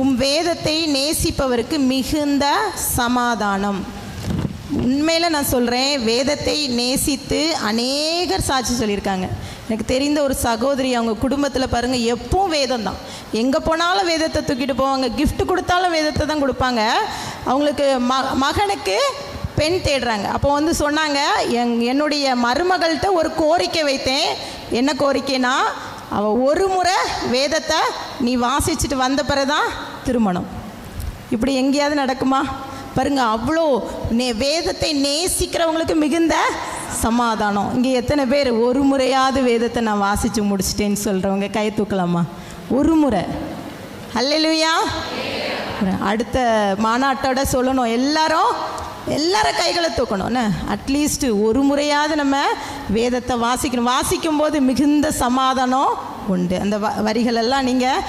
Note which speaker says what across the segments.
Speaker 1: உம் வேதத்தை நேசிப்பவருக்கு மிகுந்த சமாதானம். உண்மையில் நான் சொல்கிறேன் வேதத்தை நேசித்து அநேகர் சாட்சி சொல்லியிருக்காங்க. எனக்கு தெரிந்த ஒரு சகோதரி அவங்க குடும்பத்தில் பாருங்கள் எப்பவும் வேதம் தான் எங்கே போனாலும் வேதத்தை தூக்கிட்டு போவாங்க கிஃப்ட் கொடுத்தாலும் வேதத்தை தான் கொடுப்பாங்க. அவங்களுக்கு ம மகனுக்கு பெண் தேடுறாங்க. அப்போ வந்து சொன்னாங்க என் என்னுடைய மருமகள்கிட்ட ஒரு கோரிக்கை வைத்தேன். என்ன கோரிக்கைனா அவள் ஒரு முறை வேதத்தை நீ வாசிச்சுட்டு வந்த பிறதான் திருமணம். இப்படி எங்கேயாவது நடக்குமா? பாருங்க அவ்வளோ நே வேதத்தை நேசிக்கிறவங்களுக்கு மிகுந்த சமாதானம். இங்கே எத்தனை பேர் ஒரு முறையாவது வேதத்தை நான் வாசித்து முடிச்சிட்டேன்னு சொல்கிறவங்க கை தூக்கலாமா? ஒரு முறை. அல்லையா அடுத்த மாநாட்டோட சொல்லணும். எல்லாரும் எல்லாரும் கைகளை தூக்கணும் அட்லீஸ்ட்டு ஒரு முறையாவது நம்ம வேதத்தை வாசிக்கணும். வாசிக்கும் போது மிகுந்த சமாதானம் உண்டு. அந்த வ வரிகளெல்லாம் நீங்கள்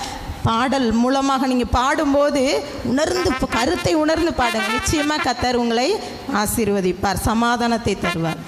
Speaker 1: பாடல் மூலமாக நீங்கள் பாடும்போது உணர்ந்து கருத்தை உணர்ந்து பாடுங்க. நிச்சயமாக கத்தர் உங்களை ஆசீர்வதிப்பார் சமாதானத்தை தருவார்.